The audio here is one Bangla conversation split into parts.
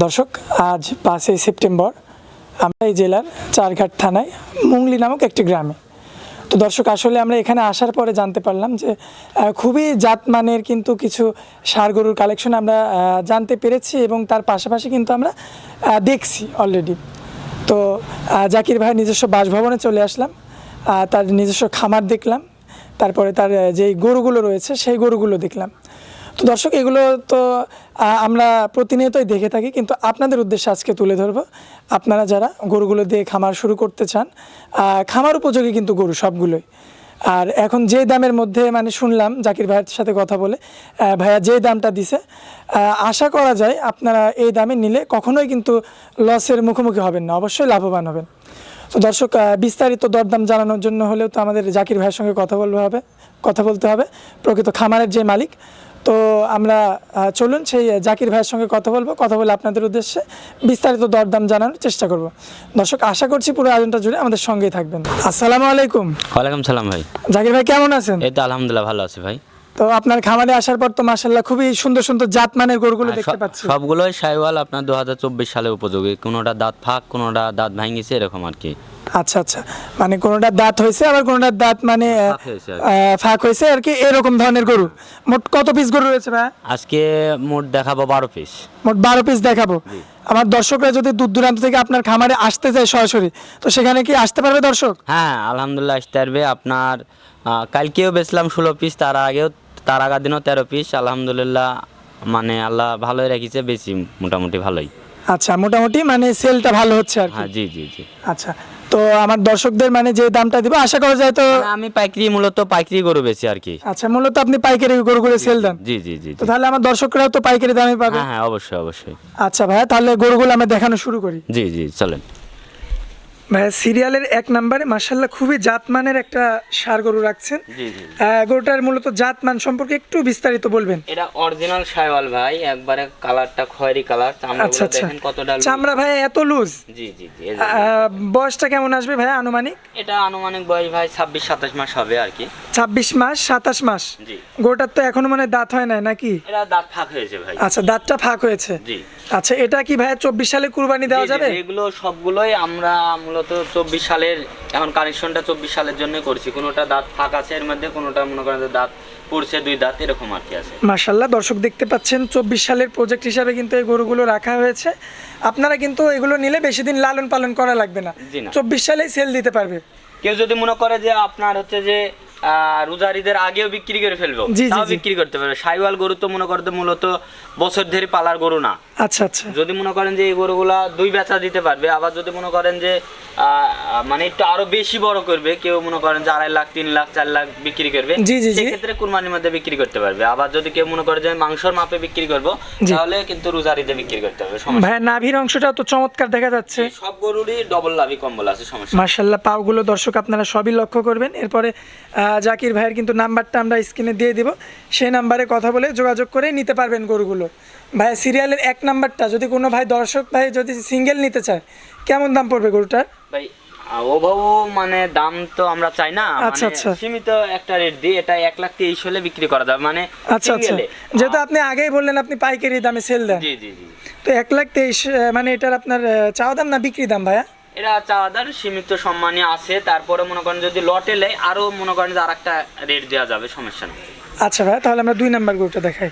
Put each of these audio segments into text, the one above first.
দর্শক, আজ পাঁচই সেপ্টেম্বর, আমরা এই জেলার চারঘাট থানায় মুংলি নামক একটি গ্রামে। তো দর্শক, আসলে আমরা এখানে আসার পরে জানতে পারলাম যে খুবই জাতমানের কিন্তু কিছু ষাড় গরুর কালেকশন আমরা জানতে পেরেছি এবং তার পাশাপাশি কিন্তু আমরা দেখছি অলরেডি তো জাকির ভাই নিজস্ব বাসভবনে চলে আসলাম তার নিজস্ব খামার দেখলাম, তারপরে তার যেই গরুগুলো রয়েছে সেই গরুগুলো দেখলাম। তো দর্শক, এগুলো তো আমরা প্রতিনিয়তই দেখে থাকি, কিন্তু আপনাদের উদ্দেশ্যে আজকে তুলে ধরবো। আপনারা যারা গরুগুলো দিয়ে খামার শুরু করতে চান খামার উপযোগী কিন্তু গরু সবগুলোই। আর এখন যে দামের মধ্যে মানে শুনলাম জাকির ভাইয়ের সাথে কথা বলে ভাইয়া যে দামটা দিছে আশা করা যায় আপনারা এই দামে নিলে কখনোই কিন্তু লসের মুখোমুখি হবেন না, অবশ্যই লাভবান হবেন। তো দর্শক বিস্তারিত দরদাম জানানোর জন্য হলেও তো আমাদের জাকির ভাইয়ের সঙ্গে কথা বলতে হবে, কথা বলতে হবে। প্রকৃত খামারের যে মালিক তো আমরা চলুন সেই জাকির ভাইয়ের সঙ্গে কথা বলব। কথা বলে আপনাদের উদ্দেশ্যে বিস্তারিত দরদাম জানানোর চেষ্টা করব। দর্শক আশা করছি পুরো আয়োজনটা জুড়ে আমাদের সঙ্গেই থাকবেন। আসসালামু আলাইকুম। ওয়ালাইকুম সালাম ভাই। জাকির ভাই কেমন আছেন? এই তো আলহামদুলিল্লাহ ভালো আছি ভাই। তো আপনার খামারে আসার পর তো মাসাল্লাহ খুবই সুন্দর সুন্দর জাতমানের গরুগুলো দেখতে পাচ্ছি। সবগুলোই সাইওয়াল আপনার দু হাজার চব্বিশ সালে উপযোগী। কোনোটা দাঁত ফাঁক কোনোটা দাঁত ভাঙিছে এরকম আর কি। আচ্ছা আচ্ছা। মানে কোনোটার দাঁত হয়েছে আবার কোনোটার দাঁত মানে ফাঁক হয়েছে আর কি। এরকম ধরনের গরু। মোট কত পিস গরু রয়েছে ভাই? আজকে মোট দেখাবো বারো পিস মোট বারো পিস দেখাবো। আমার দর্শকরা যদি দূর দূরান্ত থেকে আপনার খামারে আসতে চায় সরাসরি তো সেখানে কি আসতে পারবে দর্শক? হ্যাঁ আলহামদুলিল্লাহ আসতে পারবে। আপনার কালকেও বেচলাম ষোলো পিস তার আগেও তার আগা দিনও তেরো পিস আলহামদুলিল্লাহ মানে আল্লাহ ভালোই রেখেছে বেশি মোটামুটি ভালোই। আচ্ছা মোটামুটি মানে সেলটা ভালো হচ্ছে আর হ্যাঁ জি জি জি। আচ্ছা তো আমার দর্শকদের মানে যে দামটা দিব আশা করা যায় তো মানে আমি পাইকারি মূলত পাইকারি গরু বেশি আর কি। আচ্ছা মূলত আপনি পাইকারি গরুগুলো সেল দেন? জি জি জি তো তাহলে আমার দর্শকরাও তো পাইকারি দামে পাবে? হ্যাঁ হ্যাঁ অবশ্যই অবশ্যই। আচ্ছা ভাইয়া তাহলে গরুগুলো আমরা দেখানো শুরু করি। জি জি চলেন। সিরিয়ালের এক নম্বরে মার্শাল্লাহ খুবই জাতমানের একটা সার গরু রাখছেন। গরুটার মূলত জাতমান সম্পর্কে একটু বিস্তারিত বলবেন। এটা অরিজিনাল শাইওয়াল ভাই একবারে কালারটা খয়েরি কালার আচ্ছা আচ্ছা। কতটা চামড়া ভাই এত লুজ জি জি জি বয়সটা কেমন আসবে ভাই আনুমানিক? এটা আনুমানিক বয়স ভাই ছাব্বিশ সাতাশ মাস হবে আর কি। ছাব্বিশ মাস সাতাশ মাস? জি। গরুটার তো এখনও মানে দাঁত হয় নাই নাকি? এটা দাঁত ফাঁক হয়েছে ভাই। আচ্ছা দাঁতটা ফাঁক হয়েছে। জি। আচ্ছা এটা কি ভাই চব্বিশ সালে কুরবানি দেওয়া যাবে? এগুলো সবগুলোই আমরা মূলত চব্বিশ সালের এখন কানেকশনটা চব্বিশ সালের জন্য করছি। কোনোটা দাঁত ফাঁক আছে এর মধ্যে কোনোটা মনে করেন দাঁত পড়ছে দুই দাঁত এরকম আর কি আছে। মার্শাল্লাহ দর্শক দেখতে পাচ্ছেন চব্বিশ সালের প্রজেক্ট হিসাবে কিন্তু এই গরুগুলো রাখা হয়েছে। আপনারা কিন্তু এগুলো নিলে বেশি দিন লালন পালন করা লাগবে না। চব্বিশ সালেই সেল দিতে পারবে। কেউ যদি মনে করে যে আপনার হচ্ছে যে আগেও বিক্রি করে ফেলব। তাও বিক্রি করতে পারবে। সাইওয়াল গরু তো মনে করতে মূলত বছর ধরে পালার গরু না। আচ্ছা আচ্ছা। যদি মনে করেন যে এই গরুগুলা দুই বেচা দিতে পারবে আবার যদি মনে করেন যে মানে একটু আরও বেশি বড় করবে কেউ মনে করেন যে আড়াই লাখ তিন লাখ চার লাখ বিক্রি করবে। সেক্ষেত্রে কুরবানির মধ্যে বিক্রি করতে পারবে। আবার যদি কেউ মনে করে যে মাংসর মাপে বিক্রি করব তাহলে কিন্তু রোজারিতে বিক্রি করতে হবে সমস্যা ভাইয়া নাভির অংশটা তো চমৎকার দেখা যাচ্ছে। সব গরুরই ডবল লাভি কম্বল আছে সমস্যা নেই। মার্শাল্লাহ পাওগুলো দর্শক আপনারা সবই লক্ষ্য করবেন। এরপরে আহ, জাকির ভাইয়ের কিন্তু নাম্বারটা আমরা স্ক্রিনে দিয়ে দিব। সেই নাম্বারে কথা বলে যোগাযোগ করে নিতে পারবেন গরুগুলো। ভাই সিরিয়ালের এক নাম্বারটা যদি কোনো ভাই দর্শক ভাই যদি সিঙ্গেল নিতে চায় কেমন দাম পড়বে গরুটার? ভাই ওভাবে মানে দাম তো আমরা চাই না। আচ্ছা, মানে আচ্ছা। সীমিত একটা রেট দিই এটা এক লাখ তেইশ হলে বিক্রি করা যাবে মানে আচ্ছা আচ্ছা। যেহেতু আপনি আগেই বললেন আপনি পাইকারি দামে সেল দেন। জি জি জি। তো এক লাখ তেইশ মানে এটার আপনার চাওয়া দাম না বিক্রি দাম ভাইয়া? এরা চাওয়াদার সীমিত সম্মানই আছে তারপরে মনে করেন যদি লটে লেয় আরও মনে করেন যে আর একটা রেট দেওয়া যাবে সমস্যা নেই। আচ্ছা ভাই তাহলে আমরা দুই নাম্বার গরুটা দেখাই।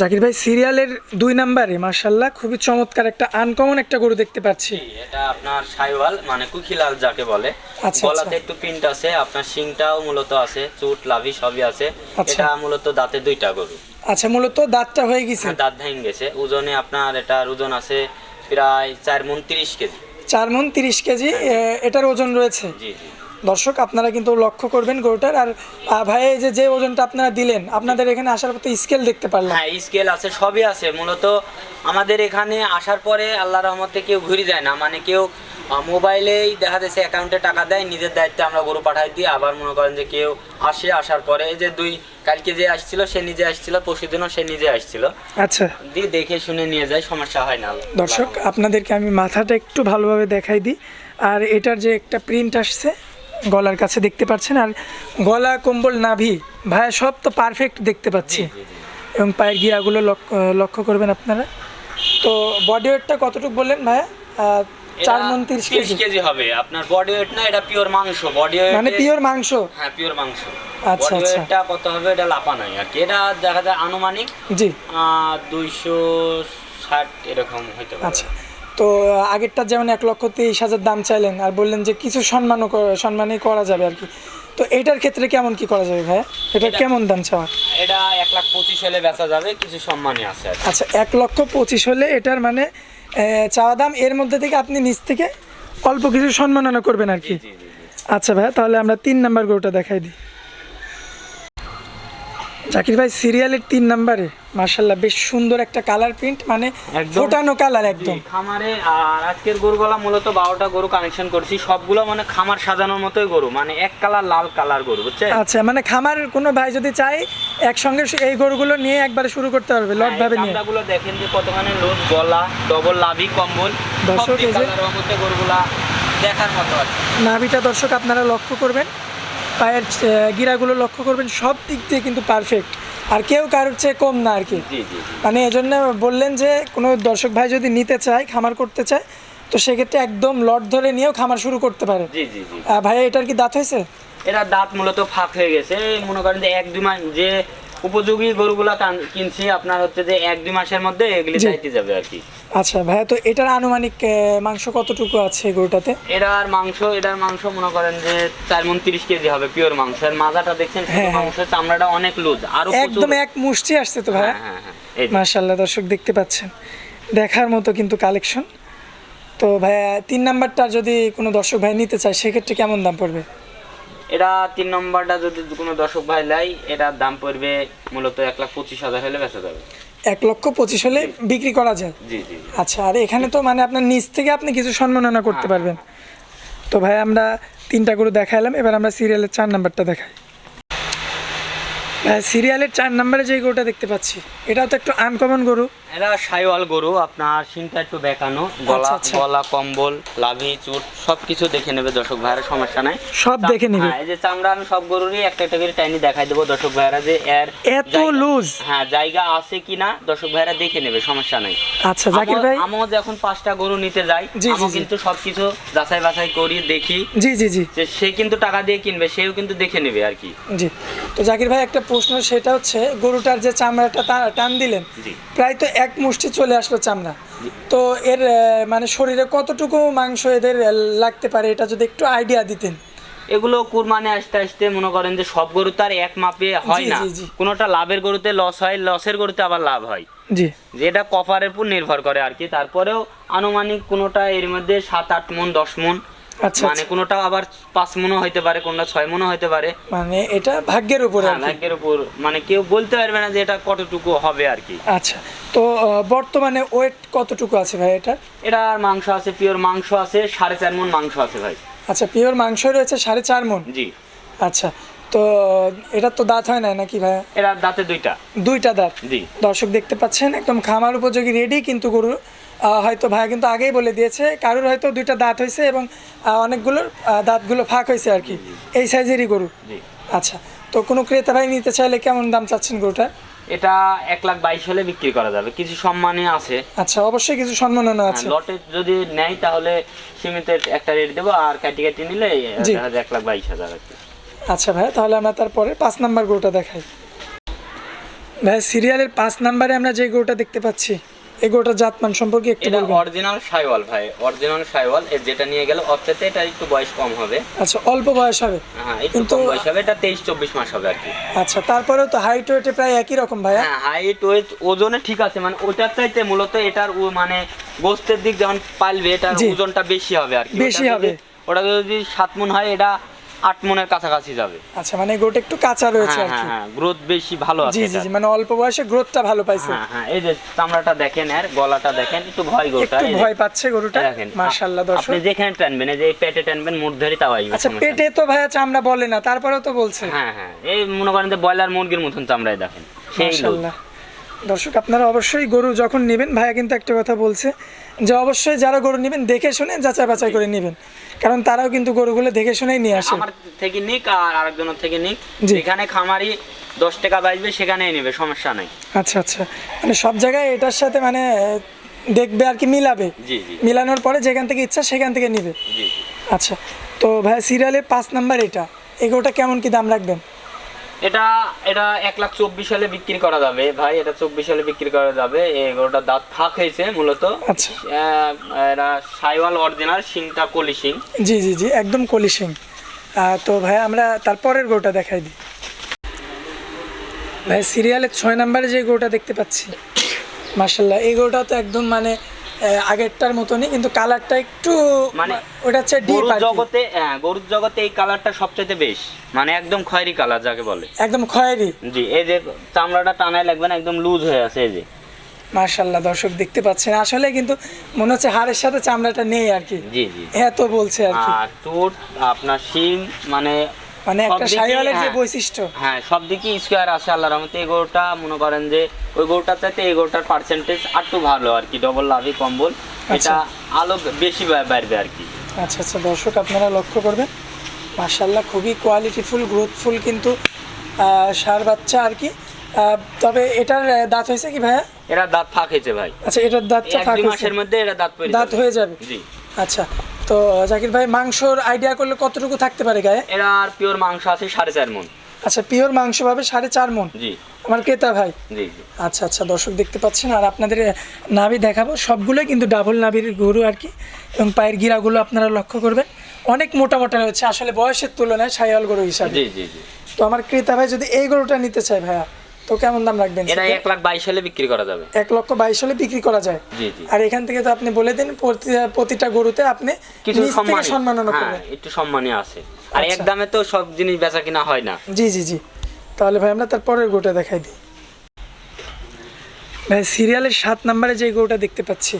জাকির ভাই সিরিয়ালের দুই নাম্বারে মার্শাল্লাহ খুবই চমৎকার একটা আনকমন একটা গরু দেখতে পাচ্ছি। এটা আপনার সাইওয়াল মানে কুকিলাল যাকে বলে। আচ্ছা, গলাতে আচ্ছা। একটু প্রিন্ট আছে আপনার শিংটাও মূলত আছে চুট লাভি সবই আছে। আচ্ছা। এটা মূলত দাঁতে দুইটা গরু। আচ্ছা মূলত দাঁতটা হয়ে গেছে? দাঁত ভেঙে গেছে। ওজনে আপনার এটা ওজন আছে প্রায় চার মন তিরিশ কেজি। চার মন তিরিশ কেজি এটার ওজন রয়েছে? জি জি। দর্শক আপনারা কিন্তু লক্ষ্য করবেন গরুটার। আর ভাই এই যে যে ওজনটা আপনারা দিলেন আপনাদের এখানে আসার পর স্কেল দেখতে পারলাম। হ্যাঁ স্কেল আছে সবই আছে। মূলত আমাদের এখানে আসার পরে আল্লাহ রহমতে কেউ ঘুরে যায় না। মানে কেউ মোবাইলেই দেখা যাচ্ছে অ্যাকাউন্টে টাকা দেয় নিজের দায়িত্বে আমরা গরু পাঠাই দিই। আবার মনে করেন যে কেউ আসে আসার পরে এই যে দুই কালকে যে আসছিল সে নিজে আসছিল পরশুদিনও সে নিজে আসছিল। আচ্ছা। দিয়ে দেখে শুনে নিয়ে যায় সমস্যা হয় না। দর্শক আপনাদেরকে আমি মাথাটা একটু ভালোভাবে দেখাই দিই। আর এটার যে একটা প্রিন্ট আসছে গলার কাছে দেখতে পাচ্ছেন আর গলা কম্বল নাভি ভাইয়া সব তো পারফেক্ট দেখতে পাচ্ছি। এবং পায়ের গিয়াগুলো লক্ষ্য করবেন আপনারা। তো বডি ওয়েটটা কতটুকু বললেন ভাইয়া? চার মন তিরিশ কেজি। কেজি হবে। আপনার বডি ওয়েট না এটা পিওর মাংস। বডি ওয়েট মানে পিওর মাংস? হ্যাঁ পিওর মাংস। আচ্ছা, আচ্ছা। ওয়েটটা কত হবে এটা লাপা নাই আর কি। এটা দেখা যায় আনুমানিক জি। দুইশো ষাট এরকম হইতে পারে। আচ্ছা। তো আগেরটা যেমন এক লক্ষ তেইশ হাজার দাম চাইলেন আর বললেন যে কিছু সম্মানও সম্মানই করা যাবে আর কি। তো এটার ক্ষেত্রে কেমন কি করা যাবে ভাইয়া? এটা কেমন দাম চাওয়া? এটা এক লাখ পঁচিশ হলে বেচা যাবে কিছু সম্মানই আছে আচ্ছা এক লক্ষ পঁচিশ হলে এটার মানে চাওয়া দাম এর মধ্যে থেকে আপনি নিচ থেকে অল্প কিছু সম্মাননা করবেন আর কি। আচ্ছা ভাইয়া তাহলে আমরা তিন নাম্বার গরুটা দেখাই দিই। জাকির ভাই সিরিয়ালের তিন নাম্বারে। মার্শাল্লাহ বেশ সুন্দর একটা কালার প্রিন্ট মানে ফোটানো কালার একদম। খামারে আর আজকের গরুগুলা মূলত বারোটা গরু কানেকশন করছি। সবগুলো মানে খামার সাজানোর মতোই গরু মানে এক কালার লাল কালার গরু বুঝছেন? আচ্ছা মানে খামার কোনো ভাই যদি চায় একসঙ্গে এই গরুগুলো নিয়ে একবারে শুরু করতে পারবে লট ভাবে নিয়ে। চামড়াগুলো দেখেন যে কতখানি লোজ গলা ডবল লাভি কম্বল দর্শক, এই যে- গরুগুলা দেখার মতো কি। নাভিটা দর্শক আপনারা লক্ষ্য করবেন পায়ের গিরাগুলো লক্ষ্য করবেন সব দিক দিয়ে কিন্তু পারফেক্ট আর কেউ কারোর চেয়ে কম না আর কি। মানে এজন্য বললেন যে কোনো দর্শক ভাই যদি নিতে চায় খামার করতে চায় তো সেক্ষেত্রে একদম লট ধরে নিয়েও খামার শুরু করতে পারে। ভাইয়া এটার কি দাঁত হয়েছে? এটা দাঁত মূলত ফাঁক হয়ে গেছে। এই মনে করেন যে এক দুই মাস যে উপযোগী গরুগুলা কান- কিনছি আপনার হচ্ছে যে এক দুই মাসের মধ্যে এগুলি। চাইতে যাবে আর কি। আচ্ছা ভাইয়া তো এটার আনুমানিক মাংস কতটুকু আছে গরুটাতে? এটার মাংস এটার মাংস মনে করেন যে চার মন তিরিশ কেজি হবে পিওর মাংস। আর মাজাটা দেখছেন হ্যাঁ, হ্যাঁ। মাংস চামড়াটা অনেক লুজ আর একদম এক মুষ্টি আসছে তো ভাইয়া? হ্যাঁ। মার্শাল্লাহ দর্শক দেখতে পাচ্ছেন। দেখার মতো কিন্তু কালেকশন তো ভাইয়া তিন নাম্বারটা যদি কোনো দর্শক ভাই নিতে চায় সেক্ষেত্রে কেমন দাম পড়বে? এটা তিন নম্বরটা যদি কোনো দর্শক ভাই লাই এটার দাম পড়বে মূলত এক লাখ পঁচিশ হাজার হলে বেচা যাবে। এক লক্ষ পঁচিশ হলে বিক্রি করা যায়? জি জি। আচ্ছা আর এখানে তো মানে আপনার নিচ থেকে আপনি কিছু সম্মাননা করতে হ্যাঁ, পারবেন। তো ভাই আমরা তিনটা গরু দেখাইলাম এবার আমরা সিরিয়ালের চার নাম্বারটা দেখাই। সিরিয়ালের চার নাম্বারে যে গরুটা দেখতে পাচ্ছি এটাও তো একটু আনকমন গরু। এরা সাইওয়াল গরু আপনার সিংটা একটু বেঁকানো গলা আচ্ছা। গলা কম্বল লাভি চুট সব কিছু দেখে নেবে দর্শক ভাইয়ের সমস্যা নাই। সব দেখে নিবে। হ্যাঁ, এই যে চামড়া আমি সব গরুরই একটা একটা করে টাইনি দেখাই দেবো দর্শক ভাইয়েরা যে এর এত লুজ হ্যাঁ জায়গা আছে কিনা দর্শক ভাইয়েরা দেখে নেবে সমস্যা নাই। আচ্ছা জাকির ভাই? আমিও যখন পাঁচটা গরু নিতে যাই আমি। কিন্তু সবকিছু যাচাই বাছাই করি দেখি। জি জি জি। সে কিন্তু টাকা দিয়ে কিনবে সেও কিন্তু দেখে নেবে আর কি। জি। তো জাকির ভাই একটা প্রশ্ন সেটা হচ্ছে গরুটার যে চামড়াটা টান দিলেন প্রায় তো এক মুষ্টি চলে আসলো চামড়া। তো এর মানে শরীরে কতটুকু মাংস এদের লাগতে পারে এটা যদি একটু আইডিয়া দিতেন। এগুলো কুরবানি আসতে আসতে মনে করেন যে সব গরু তার এক মাপে হয় না। কোনোটা লাভের গরুতে লস হয় লসের গরুতে আবার লাভ হয়। জি। যেটা কপারের উপর নির্ভর করে আর কি। তারপরেও আনুমানিক কোনোটা এর মধ্যে সাত আট মন দশ মন মানে কোনোটা আবার পাঁচ মনও হইতে পারে কোনোটা ছয় মনও হইতে পারে। মানে এটা ভাগ্যের উপর হ্যাঁ, ভাগ্যের উপর। মানে কেউ বলতে পারবে না যে এটা কতটুকু হবে আর কি। আচ্ছা তো বর্তমানে ওয়েট কতটুকু আছে ভাই এটা? এটার মাংস আছে পিওর মাংস আছে সাড়ে চার মন মাংস আছে ভাই। আচ্ছা পিওর মাংস রয়েছে সাড়ে চার মন? জি। আচ্ছা তো এটা তো দাঁত হয় না নাকি ভাই? এটার দাঁতে দুইটা। দুইটা দাঁত? জি। দর্শক দেখতে পাচ্ছেন একদম খামার উপযোগী রেডি কিন্তু গরু হয়তো ভাই কিন্তু আগেই বলে দিয়েছে কারোর হয়তো দুইটা দাঁত হয়েছে এবং অনেকগুলোর দাঁতগুলো ফাঁক হয়েছে আর কি। এই সাইজেরই গরু। আচ্ছা তো কোনো ক্রেতা ভাই নিতে চাইলে কেমন দাম চাচ্ছেন গরুটা? এটা এক লাখ বাইশ হলে বিক্রি করা যাবে। কিছু সম্মানে আছে। আচ্ছা অবশ্যই কিছু সম্মাননা আছে। হ্যাঁ, লটে যদি নেয় তাহলে সীমিত একটা রেট দেবো আর কাটি কাটি নিলে এক লাখ বাইশ হাজার আচ্ছা ভাই তাহলে আমরা তারপরে পাঁচ নাম্বার গরুটা দেখাই। ভাই সিরিয়ালের পাঁচ নাম্বারে আমরা যে গরুটা দেখতে পাচ্ছি এই গরুটার জাতমান সম্পর্কে একটু বলবেন। অরিজিনাল সাইওয়াল ভাই অরিজিনাল সাইওয়াল। এর যেটা নিয়ে গেল অর্থাৎ এটা একটু বয়স কম হবে। আচ্ছা অল্প বয়স হবে। হ্যাঁ একটু কম বয়স হবে এটা তেইশ চব্বিশ মাস হবে আর কি। আচ্ছা তারপরেও তো হাইট ওয়েটে প্রায় একই রকম ভাইয়া? হ্যাঁ হাইট ওয়েট ওজনে ঠিক আছে মানে ওটার চাইতে মূলত এটার মানে গোস্তের দিক যেমন পালবে এটার। ওজনটা বেশি হবে আর কি। বেশি হবে। ওটা যদি সাত মন হয় এটা আট মনের কাছাকাছি যাবে। আচ্ছা মানে গরুটা একটু কাঁচা রয়েছে হ্যাঁ আর হ্যাঁ কি। হ্যাঁ গ্রোথ বেশি ভালো আছে জি জি জি মানে অল্প বয়সে গ্রোথটা ভালো পাইছে। হ্যাঁ হ্যাঁ এই যে চামড়াটা দেখেন এর গলাটা দেখেন একটু ভয় গরুটা একটু ভয় পাচ্ছে গরুটা। মার্শাল্লাহ দর্শক। আপনি যেখানে টানবেন এই যে পেটে টানবেন তাও আসবে আচ্ছা পেটে তো ভাইয়া চামড়া বলে না তারপরেও তো বলছে। হ্যাঁ হ্যাঁ এই মনে করেন যে ব্রয়লার মুরগির মতন চামড়ায় দেখেন সেই মাশাআল্লাহ। দর্শক আপনারা অবশ্যই গরু যখন নেবেন ভাইয়া কিন্তু একটা কথা বলছে যে অবশ্যই যারা গরু নেবেন দেখে শুনে যাচাই বাছাই করে নেবেন। কারণ তারাও কিন্তু গরুগুলো দেখে শুনেই নিয়ে আসে। আমার থেকে নিক আর আরেকজনের থেকে নিক। যেখানে খামারি দশ টাকা বাঁচবে সেখানেই নেবে সমস্যা নাই। আচ্ছা আচ্ছা। মানে সব জায়গায় এটার সাথে মানে দেখবে আর কি মিলাবে। মিলানোর পরে যেখান থেকে ইচ্ছা সেখান থেকে নিবে। আচ্ছা তো ভাই সিরিয়ালের পাঁচ নাম্বার এটা। এগুলোটা কেমন কি দাম রাখবেন? এটা এটা এক লাখ চব্বিশ সালে বিক্রি করা যাবে ভাই এটা চব্বিশ সালে বিক্রি করা যাবে। এগুলোটা দাঁত ফাঁক হয়েছে মূলত। আচ্ছা। এরা সাইওয়াল অরিজিনাল শিংটা কলি শিং। জি জি জি একদম কলিশিং তো ভাই আমরা তারপরের গরুটা দেখাই দিই। ভাই সিরিয়ালের ছয় নাম্বারে যে গরুটা দেখতে পাচ্ছি মার্শাল্লাহ এই গরুটা তো একদম মানে আগেরটার মতনই কিন্তু কালারটা একটু মানে ওটা হচ্ছে গরুর জগতে হ্যাঁ গরুর জগতে এই কালারটা সবচাইতে বেশ। মানে একদম খয়েরি কালার যাকে বলে। একদম খয়েরি। জি এই যে চামড়াটা টানায় লাগবে না একদম লুজ হয়ে আছে এই যে। মার্শাল্লাহ দর্শক দেখতে পাচ্ছেন। আসলে কিন্তু মনে হচ্ছে হাড়ের সাথে চামড়াটা নেই আর কি। জি জি। এত বলছে আর কি। আর চুট আপনার শিং মানে মানে একটা দিকেই, যে হ্যাঁ। বৈশিষ্ট্য। হ্যাঁ সব দিকই স্কোয়ার আছে আল্লাহর রহমতে। এই গরুটা মনে করেন যে ওই গরুটার চাইতে এই গরুটার পার্সেন্টেজ একটু ভালো আর কি ডবল লাভি কম্বল। আচ্ছা। এটা আলো বেশি বাড়বে আর কি। আচ্ছা আচ্ছা দর্শক আপনারা লক্ষ্য করবেন মার্শাল্লাহ খুবই কোয়ালিটিফুল গ্রোথফুল কিন্তু ষাঁড় বাচ্চা আর কি। তবে এটার দাঁত হয়েছে কি ভাইয়া? এরা দাঁত ফাঁক হয়েছে ভাই। আচ্ছা এটার দাঁতটা ফাঁক মাসের মধ্যে এরা দাঁত দাঁত হয়ে যাবে। জি। আচ্ছা তো জাকির ভাই মাংসর আইডিয়া করলে কতটুকু থাকতে পারে গায়ে? এরা আর পিওর মাংস আছে সাড়ে চার মন। আচ্ছা পিওর মাংস পাবে সাড়ে চার মন? জি। আমার ক্রেতা ভাই? জি আচ্ছা আচ্ছা দর্শক দেখতে পাচ্ছেন আর আপনাদের নাভি দেখাবো। সবগুলোই কিন্তু ডাবল নাভির গরু আর কি এবং পায়ের গিরাগুলো আপনারা লক্ষ্য করবেন। অনেক মোটা মোটা রয়েছে আসলে বয়সের তুলনায় সাইয়াল গরু হিসাবে। জি জি জি। তো আমার ক্রেতা ভাই যদি এই গরুটা নিতে চায় ভাইয়া তো কেমন দাম রাখবেন এটা এক লাখ বাইশ হলে বিক্রি করা যাবে। এক লক্ষ বাইশ হলে বিক্রি করা যায়। জি জি। আর এখান থেকে তো আপনি বলে দিন প্রতিটা গরুতে আপনি কিছু সম্মাননা হ্যাঁ করবেন। একটু আছে। আর এক আচ্ছা। দামে তো সব জিনিস বেচা কিনা হয় না। জি জি জি। তাহলে ভাই আমরা তার পরের গরুটা দেখাই দিই। ভাই সিরিয়ালের সাত নাম্বারে যে গরুটা দেখতে পাচ্ছি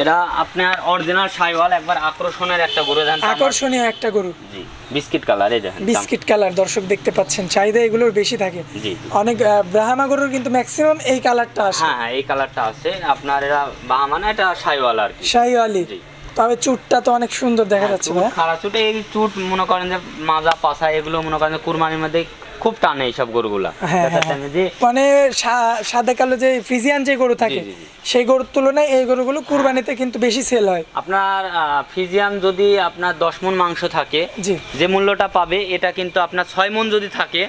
এটা আপনার অরিজিনাল সাইওয়াল একবার আকর্ষণের একটা গরু দেন আকর্ষণীয় একটা গরু। জি বিস্কিট কালার এই দেখেন বিস্কিট কালার দর্শক দেখতে পাচ্ছেন চাহিদা এগুলোর বেশি থাকে। জি। অনেক ব্রাহ্মা গরুর কিন্তু ম্যাক্সিমাম এই কালারটা আসে। হ্যাঁ হ্যাঁ এই কালারটা আছে আপনার এরা বাহামানা এটা সাইওয়াল আর কি। জি। তবে চুটটা তো অনেক সুন্দর দেখা যাচ্ছে ভাই। খারাপ চুট এই চুট মনে করেন যে মাজা পাছা এগুলো মনে করেন যে কুরবানির মধ্যে খুব টানে এইসব গরুগুলা। হ্যাঁ হ্যাঁ time এ যে মানে সাদা কালো যে ফ্রিজিয়ান যে গরু থাকে। সেই গরুর তুলনায় এই গরুগুলো কুরবানিতে কিন্তু বেশি সেল হয়। আপনার ফিজিয়াম যদি আপনার দশ মন মাংস থাকে যে মূল্যটা পাবে এটা কিন্তু আপনার ছয় মন যদি থাকে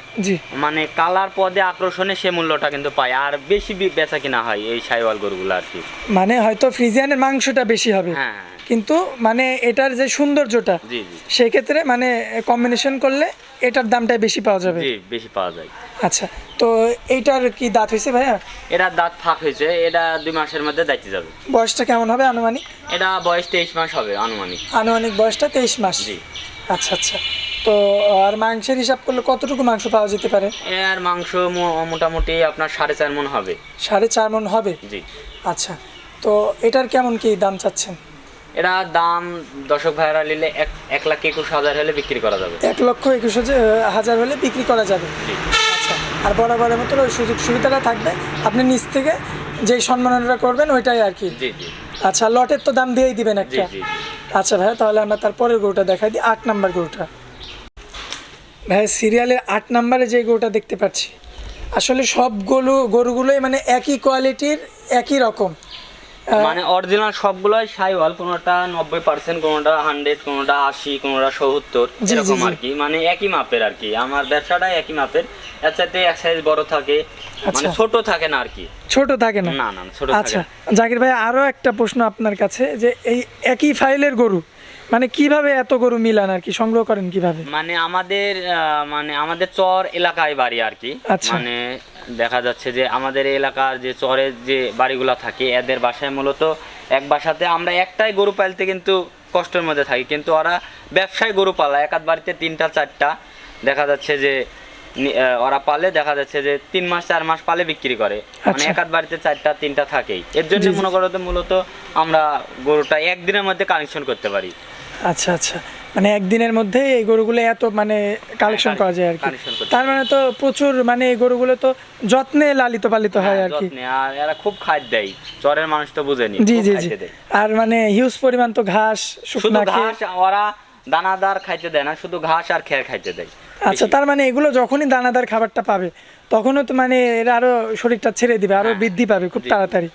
মানে কালার পদে আকর্ষণে সে মূল্যটা কিন্তু পায়। আর বেশি বেচা কিনা হয় এই সাইওয়াল গরুগুলো আর কি। মানে হয়তো ফ্রিজিয়ানের মাংসটা বেশি হবে। হ্যাঁ হ্যাঁ। কিন্তু মানে এটার যে সৌন্দর্যটা সেই ক্ষেত্রে মানে কম্বিনেশন করলে এটার দামটাই বেশি পাওয়া যাবে। জি বেশি পাওয়া যায়। আচ্ছা তো এইটার কি দাঁত হয়েছে ভাইয়া? এরা দাঁত ফাঁক হয়েছে এটা দুই মাসের মধ্যে দায়িত্ব যাবে। বয়সটা কেমন হবে আনুমানিক? এটা বয়স তেইশ মাস হবে আনুমানিক। আনুমানিক বয়সটা তেইশ মাস। জি। আচ্ছা আচ্ছা। তো আর মাংসের হিসাব করলে কতটুকু মাংস পাওয়া যেতে পারে? এর মাংস মোটামুটি আপনার সাড়ে চার মন হবে। সাড়ে চার মন হবে? জি। আচ্ছা তো এটার কেমন কি দাম চাচ্ছেন? এরা দাম দর্শক ভাইরা নিলে এক এক লাখ একুশ হাজার হলে বিক্রি করা যাবে। এক লক্ষ একুশ হাজার- হলে বিক্রি করা যাবে। আচ্ছা আর বরাবরের মতো ওই সুযোগ সুবিধাটা থাকবে। আপনি নিচ থেকে যেই সম্মাননাটা করবেন ওইটাই আর কি। জি জি। আচ্ছা লটের তো দাম দিয়েই দিবেন একটা। আচ্ছা ভাই তাহলে আমরা তারপরের গরুটা দেখাই দিই। আট নাম্বার গরুটা। ভাই সিরিয়ালের আট নাম্বারে যে গরুটা দেখতে পাচ্ছি আসলে সবগুলো গরুগুলোই মানে একই কোয়ালিটির একই রকম। মানে অরিজিনাল সবগুলোই সাইওয়াল কোনোটা নব্বই পার্সেন্ট কোনোটা হান্ড্রেড কোনোটা আশি কোনোটা সত্তর এরকম আর কি। মানে একই মাপের আর কি। আমার ব্যবসাটাই একই মাপের। এর এক সাইজ বড় থাকে মানে আচ্ছা। ছোট থাকে না আর কি। ছোট থাকে না? না না ছোট আচ্ছা। জাকির ভাই আরও একটা প্রশ্ন আপনার কাছে যে এই একই ফাইলের গরু মানে কীভাবে এত গরু মিলান আর কি? সংগ্রহ করেন কীভাবে? মানে আমাদের মানে আমাদের চর এলাকায় বাড়ি আর কি। আচ্ছা। মানে দেখা যাচ্ছে যে আমাদের এলাকার যে চরের যে বাড়িগুলো থাকে এদের বাসায় মূলত এক বাসাতে আমরা একটাই গরু পালতে কিন্তু কষ্টের মধ্যে থাকি। কিন্তু ওরা ব্যবসায় গরু পালা এক আধ বাড়িতে তিনটা চারটা। দেখা যাচ্ছে যে ওরা পালে দেখা যাচ্ছে যে তিন মাস চার মাস পালে বিক্রি করে। মানে আচ্ছা। এক আধ বাড়িতে চারটা তিনটা থাকেই। এর জন্য। মনে করো মূলত আমরা গরুটা একদিনের মধ্যে কানেকশন করতে পারি। আচ্ছা আচ্ছা। মানে একদিনের মধ্যে এই গরুগুলো এত মানে কালেকশন করা যায় আর কি। তার মানে তো প্রচুর মানে এই গরুগুলো তো যত্নে লালিত পালিত হয় হ্যাঁ, আর কি। এরা খুব খাদ্য দেয়। চরের মানুষ তো বুঝেনি জি জি জি। আর মানে হিউজ পরিমাণ তো ঘাস শুকনা খেয়ে ঘাস ওরা দানাদার খাইতে দেয় না শুধু ঘাস আর খের খাইতে দেয়। আচ্ছা তার মানে এগুলো যখনই দানাদার খাবারটা পাবে তখনও তো মানে এরা আরও শরীরটা ছেড়ে দিবে আরও হ্যাঁ। বৃদ্ধি পাবে খুব তাড়াতাড়ি।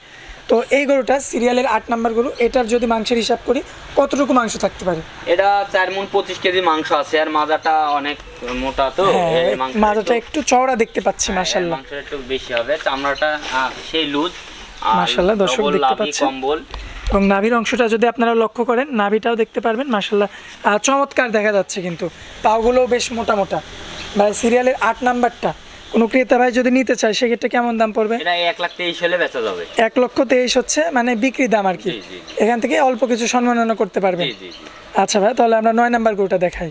তো এই গরুটা সিরিয়ালের আট নাম্বার গরু এটার যদি মাংসের হিসাব করি কতটুকু মাংস থাকতে পারে? এটা চার মন পঁচিশ কেজি মাংস আছে আর মাজাটা অনেক মোটা তো হ্যাঁ এই মাজাটা একটু- চওড়া দেখতে পাচ্ছি হ্যাঁ, এর মাশাল্লাহ মাংসটা একটু বেশি হবে। চামড়াটা আহ, সেই লুজ মাশাআল্লাহ, দর্শক দেখতে পাচ্ছেন। কম্বল। এবং নাভির অংশটা যদি আপনারা লক্ষ্য করেন নাভিটাও দেখতে পারবেন মাসাল্লাহ চমৎকার দেখা যাচ্ছে কিন্তু পাগুলো বেশ মোটা মোটা। ভাই সিরিয়ালের আট নাম্বারটা। কোনো ক্রেতা ভাই যদি নিতে চায় সেক্ষেত্রে কেমন দাম পড়বে? এক লাখ তেইশ হলে বেচা যাবে। এক লক্ষ তেইশ হচ্ছে মানে বিক্রি দাম আর কি। এখান থেকে অল্প কিছু সম্মাননা করতে জি আচ্ছা ভাই তাহলে আমরা নয় নাম্বার গরুটা দেখাই।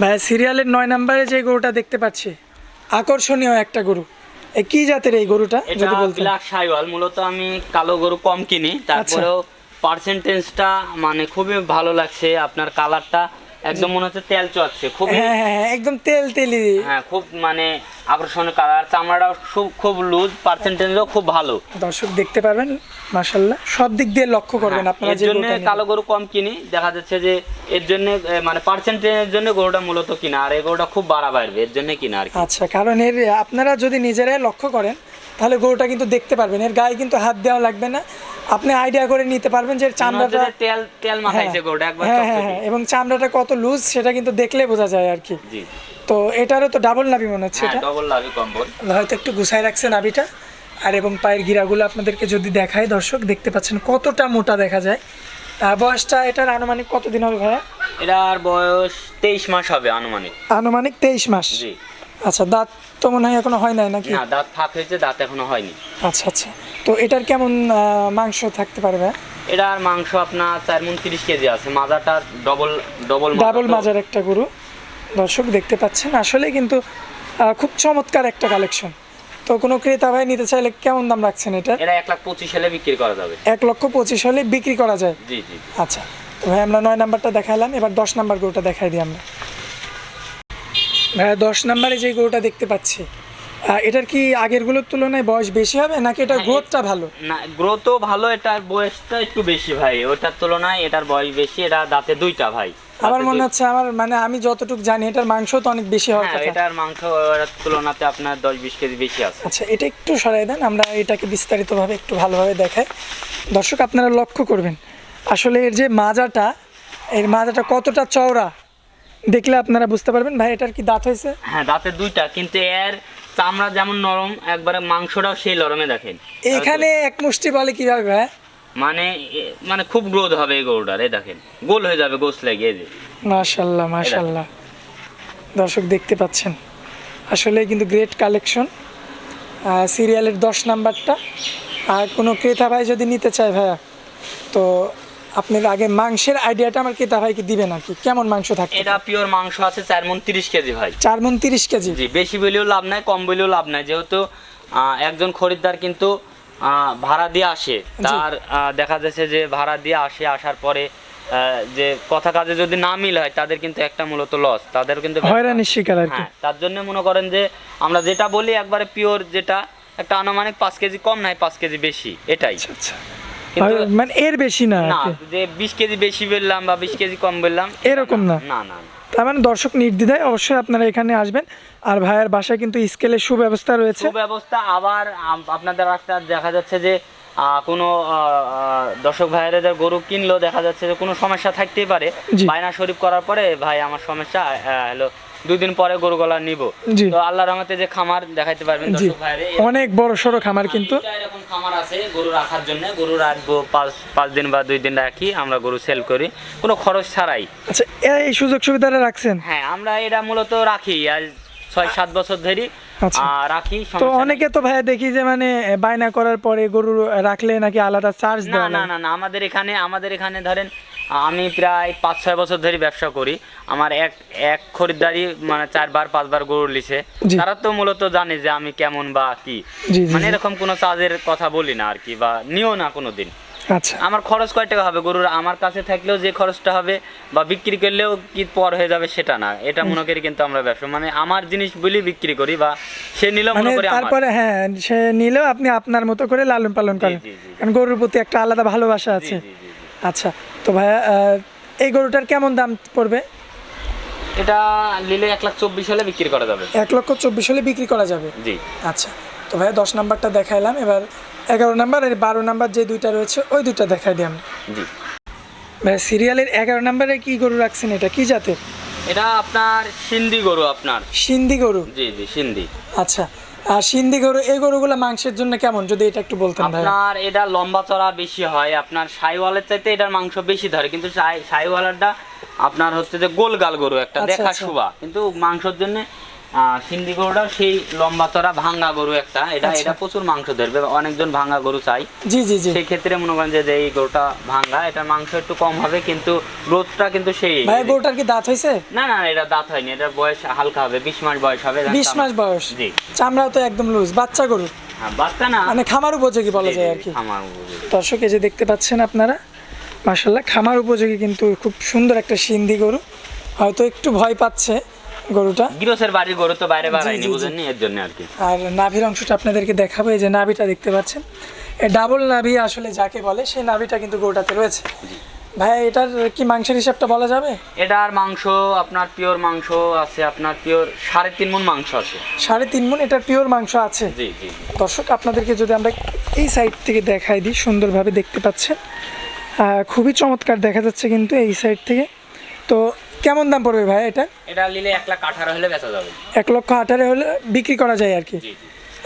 ভাই সিরিয়ালের নয় নাম্বারে যে গরুটা দেখতে পাচ্ছি আকর্ষণীয় একটা গরু। কি জাতের এই গরুটা যদি ব্ল্যাক সাইওয়াল মূলত আমি কালো গরু কম কিনি। তারপরেও পার্সেন্টেজটা মানে খুবই ভালো লাগছে আপনার কালারটা একদম মনে হচ্ছে তেল চড়ছে খুবই হ্যাঁ হ্যাঁ হ্যাঁ, একদম তেল তেলি। হ্যাঁ খুব মানে আকর্ষণীয় কালার চামড়াটাও খুব খুব লুজ পার্সেন্টেজও খুব ভালো। দর্শক দেখতে পারবেন মাশাল্লাহ সব দিক দিয়ে লক্ষ্য করবেন আপনারা এর জন্য কালো গরু কম কিনি। দেখা যাচ্ছে যে এর জন্য মানে পার্সেন্টেজের জন্য গরুটা মূলত কিনা আর এই গরুটা খুব বাড়া বাড়বে এর জন্য কিনা আর আচ্ছা কারণ এর আপনারা যদি নিজেরাই লক্ষ্য করেন তাহলে গরুটা কিন্তু দেখতে পারবেন। এর গায়ে কিন্তু হাত দেওয়া লাগবে না। আপনি আইডিয়া করে নিতে পারবেন যে চামড়াটা তেল তেল মাখাইছে হ্যাঁ, একবার হ্যাঁ হ্যাঁ হ্যাঁ। এবং চামড়াটা কত লুজ সেটা কিন্তু দেখলে বোঝা যায় আর কি। জি। তো এটারও তো ডাবল নাবি মনে হচ্ছে হ্যাঁ এটা। ডবল লাভি কম্বল হয়তো একটু গুছাই রাখছে নাবিটা আর এবং পায়ের গিরাগুলো আপনাদেরকে যদি দেখায় দর্শক দেখতে পাচ্ছেন কতটা মোটা দেখা যায়। বয়সটা এটার আনুমানিক কতদিন হবে ভাইয়া? এটার বয়স তেইশ মাস হবে আনুমানিক। আনুমানিক তেইশ মাস। জি। আচ্ছা দাঁত তো মনে হয় এখনও হয় নাই নাকি? না দাঁত ফাঁক হয়েছে দাঁত এখনও হয়নি। আচ্ছা আচ্ছা। তো এটার কেমন আহ, মাংস থাকতে পারবে এটার মাংস আপনার চার মন তিরিশ কেজি আছে মাজাটা ডবল ডবল ডাবল মাজার একটা গরু। দর্শক দেখতে পাচ্ছেন আসলে কিন্তু আহ, খুব চমৎকার একটা কালেকশন তো কোনো ক্রেতা ভাই নিতে চাইলে কেমন দাম রাখছেন এটা? এটা এক লাখ পঁচিশ হলে বিক্রি করা যাবে। এক লক্ষ পঁচিশ হলে বিক্রি করা যায়? জি জি আচ্ছা তো ভাই আমরা নয় নাম্বারটা দেখালাম এবার দশ নাম্বার গরুটা দেখাই দিই আমরা। ভাইয়া দশ নাম্বারে যে গরুটা দেখতে পাচ্ছি এটার কি আগেরগুলোর তুলনায় বয়স বেশি হবে? নাকি হ্যাঁ, গ্রোথটা ভালো? না গ্রোথও ভালো এটার বয়সটা একটু বেশি ভাই। ওটার তুলনায় এটার বয়স বেশি এটা দাঁতে দুইটা ভাই। আমার মনে হচ্ছে আমার মানে আমি যতটুকু জানি এটার মাংস তো অনেক বেশি হওয়ার হ্যাঁ কথা। এটার মাংস তুলনাতে আপনার দশ বিশ কেজি বেশি আছে। আচ্ছা এটা একটু সরাই দেন আমরা এটাকে বিস্তারিতভাবে একটু ভালোভাবে দেখাই। দর্শক আপনারা লক্ষ্য করবেন আসলে এর যে মাজাটা এর মাজাটা কতটা চওড়া দেখলে আপনারা বুঝতে পারবেন ভাই এটার কি দাঁত হয়েছে? হ্যাঁ দাঁতে দুইটা কিন্তু এর চামড়া যেমন নরম একবারে মাংসটাও সেই নরমে দেখেন। এখানে এক মুষ্টি বলে কীভাবে ভাই? মানে মানে খুব গ্রোথ হবে এই গরুটার এই দেখেন। গোল হয়ে যাবে গোস লেগে এই যে। মাশাল্লাহ মাশাল্লাহ। দর্শক দেখতে পাচ্ছেন। আসলে কিন্তু গ্রেট কালেকশন সিরিয়ালের দশ নাম্বারটা। আর কোনো ক্রেতা ভাই যদি নিতে চায় ভাইয়া তো আপনার আগে মাংসের আইডিয়াটা আমার ক্রেতা ভাইকে দিবেন আর কি। কেমন মাংস থাকে এটা পিওর মাংস আছে চার মন তিরিশ কেজি ভাই। চার মন তিরিশ কেজি? জি বেশি বলেও লাভ নাই কম বলেও লাভ নাই। যেহেতু একজন খরিদ্দার কিন্তু ভাড়া দিয়ে আসে। তার দেখা যাচ্ছে যে ভাড়া দিয়ে আসে আসার পরে যে কথা কাজে যদি না মিল হয় তাদের কিন্তু একটা মূলত লস তাদের কিন্তু হয়রানির শিকার আর কি। হ্যাঁ তার জন্য মনে করেন যে আমরা যেটা বলি একবারে পিওর যেটা একটা আনুমানিক পাঁচ কেজি কম নাই পাঁচ কেজি বেশি। এটাই। আচ্ছা আচ্ছা। মানে এর বেশি না না যে বিশ কেজি বেশি বললাম বা বিশ কেজি কম বললাম এরকম না। না। তার মানে দর্শক নির্দ্বিধায় অবশ্যই আপনারা এখানে আসবেন আর ভাইয়ের বাসায় কিন্তু স্কেলের সুব্যবস্থা রয়েছে সুব্যবস্থা আবার আপনাদের একটা দেখা যাচ্ছে যে কোনো দর্শক ভাইয়ের গরু কিনলো দেখা যাচ্ছে যে কোনো সমস্যা থাকতেই পারে। বায়না শরীফ করার পরে ভাই আমার সমস্যা আহ, হলো দুই দিন পরে গরু গলা নিব। তো আল্লাহ রহমতে যে খামার দেখাইতে পারবেন দর্শক ভাইরে অনেক বড় সড়ো খামার কিন্তু। এরকম খামার আছে গরু রাখার জন্য। গরু রাখব পাঁচ পাঁচ দিন বা দুই দিন রাখি আমরা গরু সেল করি। কোনো খরচ ছাড়াই। আচ্ছা এই সুযোগ সুবিধাটা রাখছেন? হ্যাঁ আমরা এটা মূলত রাখি। আজ ছয় সাত বছর ধরে আচ্ছা। রাখি তো অনেকে তো ভাইয়া দেখি যে মানে বায়না করার পরে গরু রাখলে নাকি আলাদা চার্জ না না না আমাদের এখানে আমাদের এখানে ধরেন আমি প্রায় পাঁচ ছয় বছর ধরে ব্যবসা করি। আমার এক এক খরিদ্দারি মানে চারবার পাঁচবার গরু লিছে। তারা তো মূলত জানে যে আমি কেমন বা কি। মানে এরকম কোনো চার্জের কথা বলি না আর কি বা নিও না কোনো দিন আচ্ছা। আমার খরচ কয় টাকা হবে গরুর? আমার কাছে থাকলেও যে খরচটা হবে বা বিক্রি করলেও কি পর হয়ে যাবে সেটা না। এটা মনে করি কিন্তু আমরা ব্যবসা মানে আমার জিনিস বলি বিক্রি করি বা সে নিলেও মানে মনে করি তারপরে হ্যাঁ সে নিলেও আপনি আপনার মতো করে লালন পালন করেন। কারণ গরুর প্রতি একটা আলাদা ভালোবাসা আছে। আচ্ছা তো ভাইয়া এই গরুটার কেমন দাম পড়বে? এটা নিলে এক লাখ চব্বিশ হলে বিক্রি করা যাবে। এক লক্ষ চব্বিশ হলে বিক্রি করা যাবে? জি। আচ্ছা তো ভাইয়া দশ নাম্বারটা দেখাইলাম। এবার এগারো নাম্বার আর বারো নাম্বার যে দুইটা রয়েছে ওই দুইটা দেখাই দিই আমরা জি। ভাই সিরিয়ালের এগারো নাম্বারে কি গরু রাখছেন এটা? কি জাতের? এটা আপনার সিন্ধি গরু আপনার। সিন্ধি গরু? জি জি সিন্ধি। আচ্ছা আর সিন্ধি গরু এই গরুগুলো মাংসের জন্য কেমন? যদি এটা একটু বলতেন ভাই আপনার এটা লম্বা চড়া বেশি হয় আপনার সাইওয়ালের চাইতে এটার মাংস বেশি ধরে। কিন্তু সাই- সাইওয়ালারটা আপনার হচ্ছে যে গোলগাল গরু একটা আচ্ছা, দেখা শুবা শুভা। কিন্তু মাংসের জন্য সিন্ধি গরুটাও সেই লম্বা চড়া ভাঙ্গা গরু একটা। এটা আচ্ছা। এটা প্রচুর মাংস ধরবে অনেকজন ভাঙ্গা গরু চাই। জি জি জি। সেই ক্ষেত্রে মনে করেন যে এই গরুটা ভাঙ্গা এটা মাংস একটু কম হবে কিন্তু গ্রোথটা কিন্তু সেই ভাই গরুটার কি দাঁত হয়েছে? না না এটা দাঁত হয়নি এটা বয়স হালকা হবে বিশ মাস বয়স হবে বিশ মাস বয়স। জি। চামড়াও তো একদম লুজ বাচ্চা গরু। হ্যাঁ বাচ্চা না। মানে খামার উপযোগী বলা যায় আর কি। আমার উপযোগী। দর্শক এই যে দেখতে পাচ্ছেন আপনারা মার্শাল্লাহ খামার উপযোগী কিন্তু খুব সুন্দর একটা সিন্ধি গরু। হয়তো একটু ভয় পাচ্ছে গরুটা? গৃহস্থের বাড়ির গরু তো বাইরে জি। বুঝেননি? এর জন্য আর কি। আর নাভির অংশটা আপনাদেরকে দেখাবো এই যে নাভিটা দেখতে পাচ্ছেন। এই ডাবল নাভি আসলে যাকে বলে সেই নাভিটা কিন্তু গরুটাতে রয়েছে। ভাই এটার কি মাংসের হিসাবটা বলা যাবে? এটার মাংস আপনার পিওর মাংস আছে আপনার পিওর সাড়ে তিন মন মাংস আছে। সাড়ে তিন মন এটার পিওর মাংস আছে? জি জি। দর্শক আপনাদেরকে যদি আমরা এই সাইড থেকে দেখাই দিই সুন্দরভাবে দেখতে পাচ্ছেন। খুবই চমৎকার দেখা যাচ্ছে কিন্তু এই সাইড থেকে। তো কেমন দাম পড়বে ভাই এটা? এটা নিলে এক লাখ আঠারো হলে বেচা যাবে। এক লক্ষ আঠারো হলে বিক্রি করা যায় আর কি?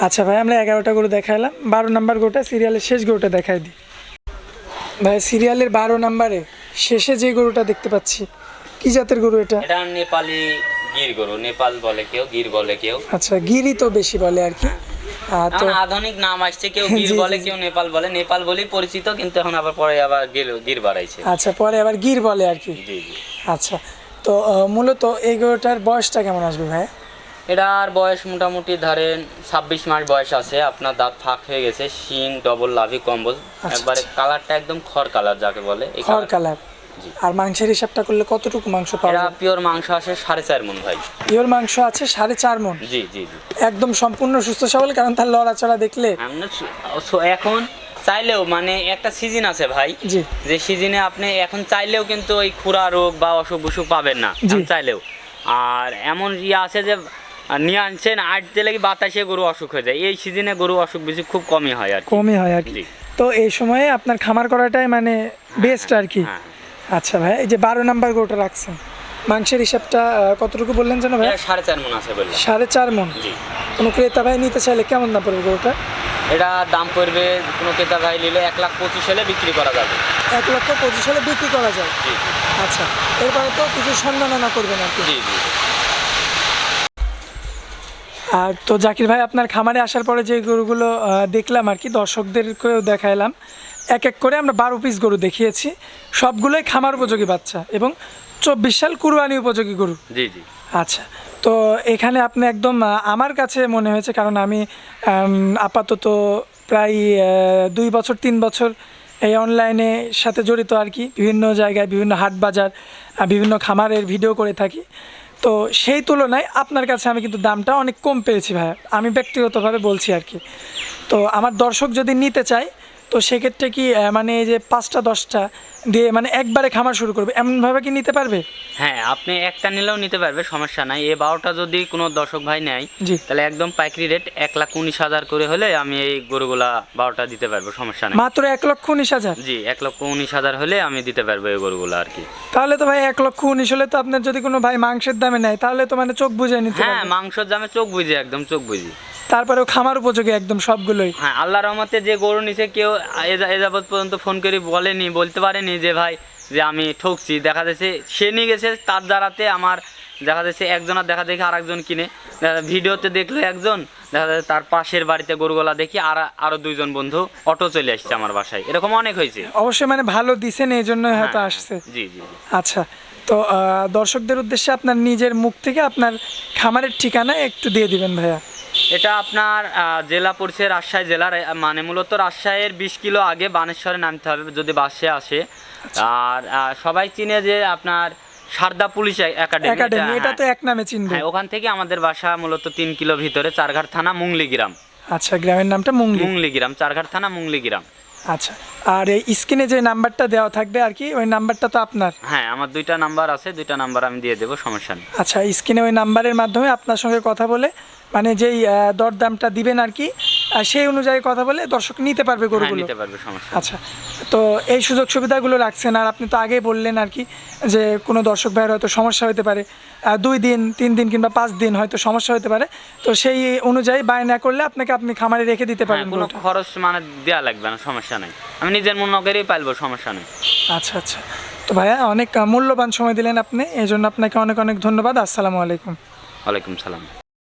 আচ্ছা ভাই আমরা এগারোটা গরু দেখাইলাম। বারো নাম্বার গরুটা সিরিয়ালের শেষ গরুটা দেখাই দিই। ভাই সিরিয়ালের বারো নাম্বারে শেষে যে গরুটা দেখতে পাচ্ছি কি জাতের গরু এটা? এটা নেপালি গির গরু। নেপাল বলে কেউ গির বলে কেউ। আচ্ছা গিরি তো বেশি বলে আর কি। তো আধুনিক নাম আসছে কেউ গির বলে কেউ নেপাল বলে। নেপাল বলেই পরিচিত কিন্তু এখন আবার পরে আবার গির গির বাড়াইছে। আচ্ছা পরে আবার গির বলে আর কি। আচ্ছা তো মূলত এই গরুটার বয়সটা কেমন আসবে ভাই? এটার বয়স মোটামুটি ধরেন ছাব্বিশ মাস বয়স আছে আপনার দাঁত ফাঁক হয়ে গেছে শিং ডবল লাভি কম্বল। আচ্ছা, একবারে কালারটা একদম খড় কালার যাকে বলে খড় কালার। আর মাংসের হিসাবটা করলে কতটুকু মাংস পাওয়া যাবে পিওর মাংস আছে সাড়ে চার মন ভাই। পিওর মাংস আছে সাড়ে চার মন? জি জি জি। একদম সম্পূর্ণ সুস্থ সবল কারণ তার লড়াচড়া দেখলে এখন চাইলেও মানে একটা সিজন আছে ভাই যে সিজনে আপনি এখন চাইলেও কিন্তু ওই খুরা রোগ বা অসুখ বিসুখ পাবেন না চাইলেও। আর এমন ইয়ে আছে যে নিয়ে আনছেন আট দিলে কি বাতাসে গরু অসুখ হয়ে যায়। এই সিজনে গরু অসুখ বিসুখ খুব কমই হয় আর কমই হয় আর কি। তো এই সময়ে আপনার খামার করাটাই মানে বেস্ট আর কি। হ্যাঁ আচ্ছা ভাই এই যে বারো নাম্বার গরুটা রাখছেন। মাংসের হিসাবটা কতটুকু বললেন যেন ভাই সাড়ে চার মন আছে বললাম সাড়ে চার মন জি। কোনো ক্রেতা ভাই নিতে চাইলে কেমন দাম পড়বে গরুটা? এটা দাম পড়বে কোনো ক্রেতা ভাই নিলে এক লাখ পঁচিশ হলে বিক্রি করা যাবে। এক লক্ষ পঁচিশ হলে বিক্রি করা যায়? জি আচ্ছা এরপরে তো কিছু সম্মাননা করবেন আর কি। জি জি। আর তো জাকির ভাই আপনার খামারে আসার পরে যে গরুগুলো দেখলাম আর কি দর্শকদেরকেও দেখাইলাম। এক এক করে আমরা বারো পিস গরু দেখিয়েছি। সবগুলোই খামার উপযোগী বাচ্চা এবং চব্বিশ সাল কুরবানি উপযোগী গরু। জি জি। আচ্ছা তো এখানে আপনি একদম আমার কাছে মনে হয়েছে কারণ আমি আপাতত প্রায় দুই বছর তিন বছর এই অনলাইনে সাথে জড়িত আর কি। বিভিন্ন জায়গায় বিভিন্ন হাট বাজার বিভিন্ন খামারের ভিডিও করে থাকি। তো সেই তুলনায় আপনার কাছে আমি কিন্তু দামটা অনেক কম পেয়েছি ভাইয়া। আমি ব্যক্তিগতভাবে বলছি আর কি। তো আমার দর্শক যদি নিতে চায় তো সেক্ষেত্রে কি মানে এই যে পাঁচটা দশটা দিয়ে মানে একবারে খামার শুরু করবে এমনভাবে কি নিতে পারবে? হ্যাঁ আপনি একটা নিলেও নিতে পারবে সমস্যা নাই। এই বারোটা যদি কোনো দর্শক ভাই নেয় জি। তাহলে একদম পাইকারি রেট এক লাখ উনিশ হাজার করে হলে আমি এই গরুগুলা বারোটা দিতে পারব সমস্যা নেই। মাত্র এক লক্ষ উনিশ হাজার? জি এক লক্ষ উনিশ হাজার হলে আমি দিতে পারব এই গরুগুলো আর কি। তাহলে তো ভাই এক লক্ষ উনিশ হলে তো আপনার যদি কোনো ভাই মাংসের দামে নেয় তাহলে তো মানে চোখ বুঝে নিতে হ্যাঁ মাংসের দামে চোখ বুঝি একদম চোখ বুঝি। তারপরেও খামার উপযোগী একদম সবগুলোই। হ্যাঁ আল্লাহ রহমতে যে গরু নিছে কেউ এ যাবৎ পর্যন্ত ফোন করে বলেনি বলতে পারেনি যে ভাই যে আমি ঠকছি। দেখা যাচ্ছে সে নিয়ে গেছে তার দ্বারাতে আমার দেখা যাচ্ছে একজনের দেখা দেখে আরেকজন কিনে। ভিডিওতে দেখল একজন দেখা যাচ্ছে তার পাশের বাড়িতে গরুগুলা দেখি আর আরও দুইজন বন্ধু অটো চলে আসছে আমার বাসায়। এরকম অনেক হয়েছে। অবশ্যই মানে ভালো দিছেন এই জন্য হয়তো হ্যাঁ, আসছে। জি জি। আচ্ছা তো আহ, দর্শকদের উদ্দেশ্যে আপনার নিজের মুখ থেকে আপনার খামারের ঠিকানা একটু দিয়ে দিবেন ভাইয়া। এটা আপনার জেলা পড়ছে রাজশাহী জেলার মানে মূলত রাজশাহীর বিশ কিলো আগে বানেশ্বরে নামতে হবে যদি বাসে আসে। আচ্ছা। আর সবাই চিনে যে আপনার সারদা পুলিশ একাডেমি। একাডেমি এটা তো এক নামে চিনবে। হ্যাঁ ওখান থেকে আমাদের বাসা মূলত তিন কিলো ভিতরে চারঘাট থানা মুংলি গ্রাম। আচ্ছা গ্রামের নামটা মুংলি। মুংলি গ্রাম চারঘাট থানা মুংলি গ্রাম। আচ্ছা আর এই স্ক্রিনে যে নাম্বারটা দেওয়া থাকবে আর কি ওই নাম্বারটা তো আপনার? হ্যাঁ আমার দুইটা নাম্বার আছে দুইটা নাম্বার আমি দিয়ে দেবো সমস্যা নেই। আচ্ছা স্ক্রিনে ওই নাম্বারের মাধ্যমে আপনার সঙ্গে কথা বলে মানে যেই দরদামটা দিবেন আর কি সেই অনুযায়ী কথা বলে দর্শক নিতে পারবে হ্যাঁ গরুগুলো। নিতে পারবে সমস্যা আচ্ছা তো এই সুযোগ সুবিধাগুলো রাখছেন আর আপনি তো আগেই বললেন আর কি যে কোনো দর্শক ভাইয়ের হয়তো সমস্যা হতে পারে দুই দিন তিন দিন কিংবা পাঁচ দিন হয়তো সমস্যা হতে পারে তো সেই অনুযায়ী বায় না করলে আপনাকে আপনি খামারে রেখে দিতে হ্যাঁ পারবেন কোনো খরচ মানে দেওয়া লাগবে না সমস্যা নেই। আমি নিজের মনে করেই পাইবো সমস্যা নেই। আচ্ছা আচ্ছা। তো ভাইয়া অনেক মূল্যবান সময় দিলেন আপনি এই জন্য আপনাকে অনেক অনেক ধন্যবাদ। আসসালামু আলাইকুম। ওয়ালাইকুম সালাম।